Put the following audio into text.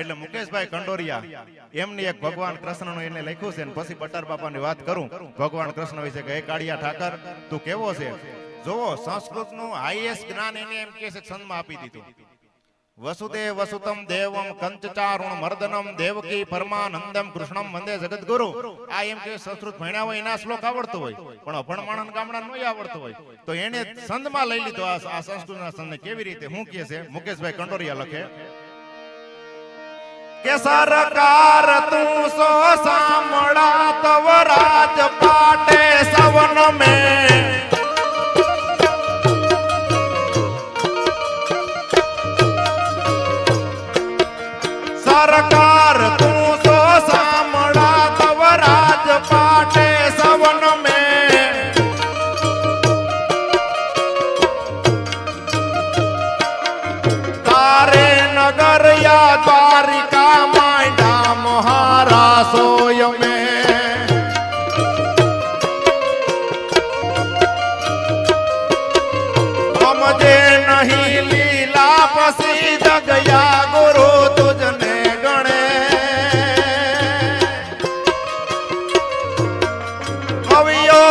એટલે મુકેશભાઈ કંડોરિયા એમની એક ભગવાન કૃષ્ણનું એને લખ્યું છે પછી બટર બાપાની વાત કરું. ભગવાન કૃષ્ણ વિશે કે કાળિયા ઠાકર, તું કેવો છે? જોવો સંસ્કૃતનું હાઈએસ્ટ જ્ઞાન એને એમ કે છે, છંદમાં આપી દીધું. વસુદેવ વસુતમ દેવમ કંચચારુણ મર્દનમ દેવકી પરમાનંદમ કૃષ્ણમ વંદે જગતગુરુ આ એમ કે સંસ્કૃત ભણ્યા હોય એના શ્લોક આવડતો હોય, પણ અભણ માણસ ગામડા નો આવડતો હોય. તો એને છંદમાં લઈ લીધો આ સંસ્કૃતના છંદને કેવી રીતે? હું કે છે, મુકેશભાઈ કંડોરિયા લખે કે સરકાર તું સો સાંભળા તવ રાજ પાટે સવન મે. સરકાર મહારા સોય મેં સમજે નહીં લીલા પછી જગયા ગુરુ તુજને ગણે કવિયો